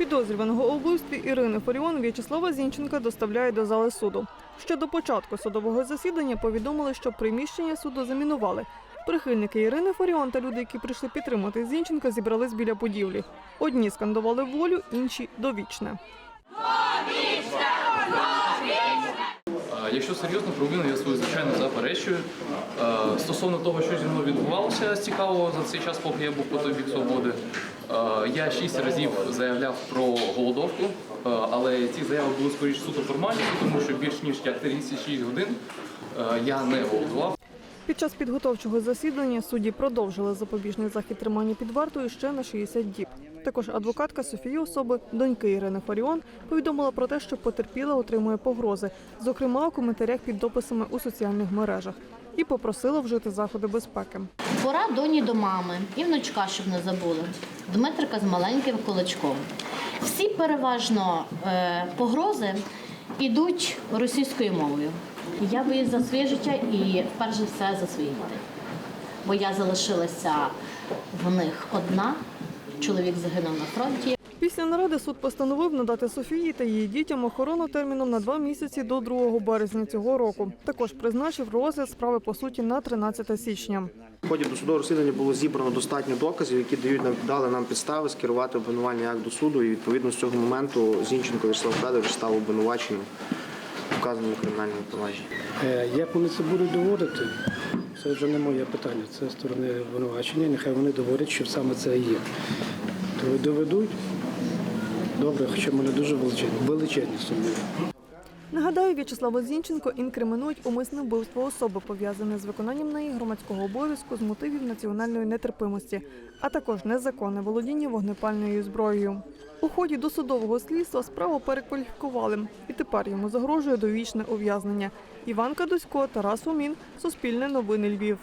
Підозрюваного у вбивстві Ірини Фаріон В'ячеслава Зінченка доставляють до зали суду. Ще до початку судового засідання повідомили, що приміщення суду замінували. Прихильники Ірини Фаріон та люди, які прийшли підтримати Зінченка, зібрались біля будівлі. Одні скандували волю, інші довічне. А, Якщо серйозно провину, я свою звичайно заперечую. Стосовно того, що зі мною відбувалося цікавого за цей час, поки я був по той бік свободи, я шість разів заявляв про голодовку, е, але ці заяви були скоріш суто формальні, тому що більш ніж як 36 годин е, я не голодував. Під час підготовчого засідання судді продовжили запобіжний захід тримання під вартою ще на 60 діб. Також адвокатка Софії особи, доньки Ірини Фаріон, повідомила про те, що потерпіла отримує погрози, зокрема у коментарях під дописами у соціальних мережах, і попросила вжити заходи безпеки. Пора доні до мами і внучка, щоб не забули. Дмитрика з маленьким кулачком. Всі переважно е, погрози йдуть російською мовою. Я боюсь за своє життя і перш за все за своїх дітей. Бо я залишилася в них одна. Чоловік загинув на фронті. Після наради суд постановив надати Софії та її дітям охорону терміном на два місяці до 2 березня цього року. Також призначив розгляд справи по суті на 13 січня. В ході досудового розслідування було зібрано достатньо доказів, які дають нам дали нам підстави скерувати обвинувальний акт до суду. І відповідно з цього моменту Зінченко Вячеслав Федорович став обвинуваченим вказаному кримінальному провадженні. Е, Як вони це будуть доводити? Це вже не моє питання. Це сторони обвинувачення. Нехай вони доводять, що саме це і є. То доведуть. Добре, хоча мене дуже величезні, величезні сумніви. Нагадаю, В'ячеславу Зінченко інкримінують умисне вбивство особи, пов'язане з виконанням неї громадського обов'язку з мотивів національної нетерпимості, а також незаконне володіння вогнепальною зброєю. Ході досудового слідства справу перекваліфікували, і тепер йому загрожує довічне ув'язнення. Іван Кадусько, Тарас Умін, Суспільне новини Львів.